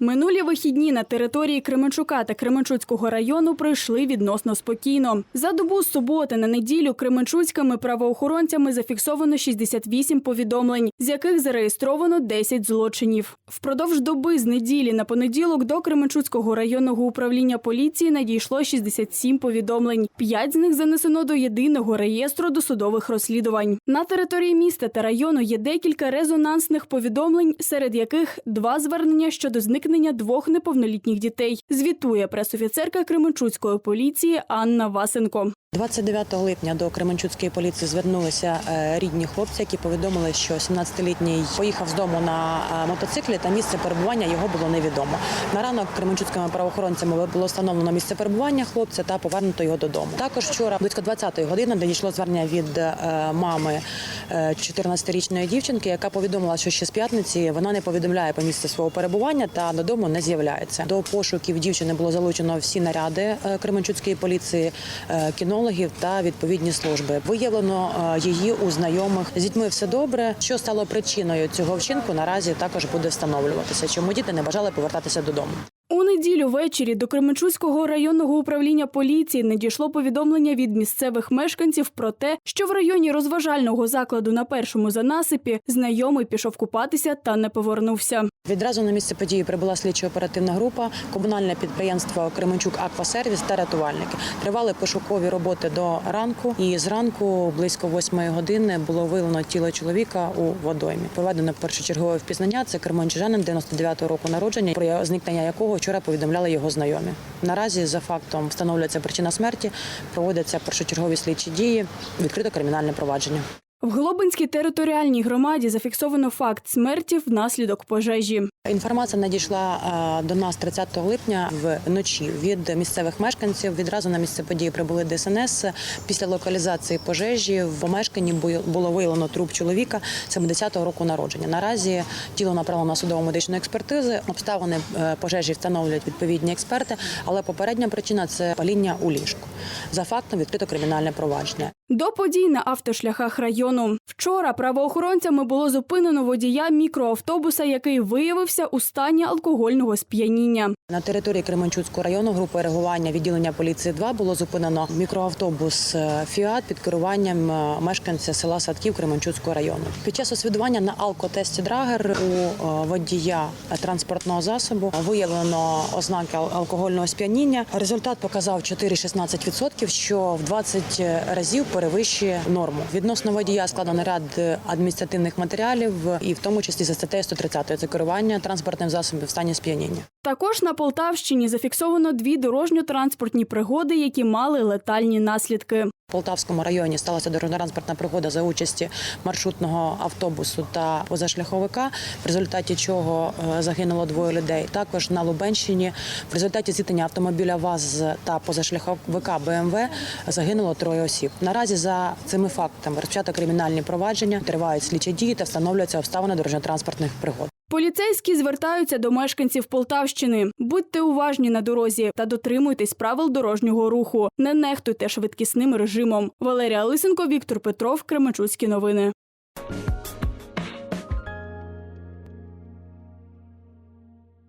Минулі вихідні на території Кременчука та Кременчуцького району пройшли відносно спокійно. За добу з суботи на неділю кременчуцькими правоохоронцями зафіксовано 68 повідомлень, з яких зареєстровано 10 злочинів. Впродовж доби з неділі на понеділок до Кременчуцького районного управління поліції надійшло 67 повідомлень. П'ять з них занесено до єдиного реєстру досудових розслідувань. На території міста та району є декілька резонансних повідомлень, серед яких два звернення щодо зникнення двох неповнолітніх дітей. Звітує пресофіцерка Кременчуцької поліції Анна Васенко. 29 липня до Кременчуцької поліції звернулися е, рідні хлопці, які повідомили, що 17-літній поїхав з дому на е, мотоциклі та місце перебування його було невідомо. На ранок кременчуцькими правоохоронцями було встановлено місце перебування хлопця та повернуто його додому. Також вчора близько 20-ї години надійшло звернення від е, мами е, 14-річної дівчинки, яка повідомила, що ще з п'ятниці вона не повідомляє про місце свого перебування та додому не з'являється. До пошуків дівчини було залучено всі наряди Кременчуцької поліції, е, кінологів та відповідні служби. Виявлено е, її у знайомих з дітьми все добре. Що стало причиною цього вчинку? Наразі також буде встановлюватися, чому діти не бажали повертатися додому. У неділю ввечері до Кременчуцького районного управління поліції надійшло повідомлення від місцевих мешканців про те, що в районі розважального закладу на першому занасипі знайомий пішов купатися та не повернувся. Відразу на місце події прибула слідчо-оперативна група, комунальне підприємство Кременчук Аквасервіс та рятувальники. Тривали пошукові роботи до ранку. І зранку, близько восьмої години, було виявлено тіло чоловіка у водоймі. Проведено першочергове впізнання. Це керманчужанин 99-го року народження, про зникнення якого вчора повідомляли його знайомі. Наразі за фактом встановлюється причина смерті, проводяться першочергові слідчі дії, відкрито кримінальне провадження. В Глобинській територіальній громаді зафіксовано факт смерті внаслідок пожежі. Інформація надійшла е, до нас 30 липня вночі від місцевих мешканців. Відразу на місце події прибули ДСНС. Після локалізації пожежі в помешканні бу- було виявлено труп чоловіка 70-го року народження. Наразі тіло направлено на судово медичну експертизу. Обставини е, пожежі встановлюють відповідні експерти, але попередня причина це паління у ліжку. За фактом відкрито кримінальне провадження. До подій на автошляхах району. Вчора правоохоронцями було зупинено водія мікроавтобуса, який виявився у стані алкогольного сп'яніння. На території Кременчуцького району групою реагування відділення поліції 2 було зупинено мікроавтобус е, Фіат під керуванням е, мешканця села Садків Кременчуцького району. Під час освідування на алкотесті Драгер у е, водія транспортного засобу виявлено ознаки алкогольного сп'яніння. Результат показав 4,16%, що в 20 разів перевищує норму. Відносно водія складено ряд адміністративних матеріалів, і в тому числі за статтею 130 – це керування транспортним засобом в стані сп'яніння. Також на Полтавщині зафіксовано дві дорожньо-транспортні пригоди, які мали летальні наслідки. В Полтавському районі сталася дорожньо-транспортна пригода за участі маршрутного автобусу та позашляховика, в результаті чого е, загинуло двоє людей. Також на Лубенщині в результаті зіткнення автомобіля ВАЗ та позашляховика БМВ загинуло троє осіб. Наразі за цими фактами розпочато кримінальні провадження, тривають слідчі дії та встановлюються обставини дорожньо-транспортних пригод. Поліцейські звертаються до мешканців Полтавщини. Будьте уважні на дорозі та дотримуйтесь правил дорожнього руху. Не нехтуйте швидкісним режимом. Валерія Лисенко, Віктор Петров, Кременчуцькі новини.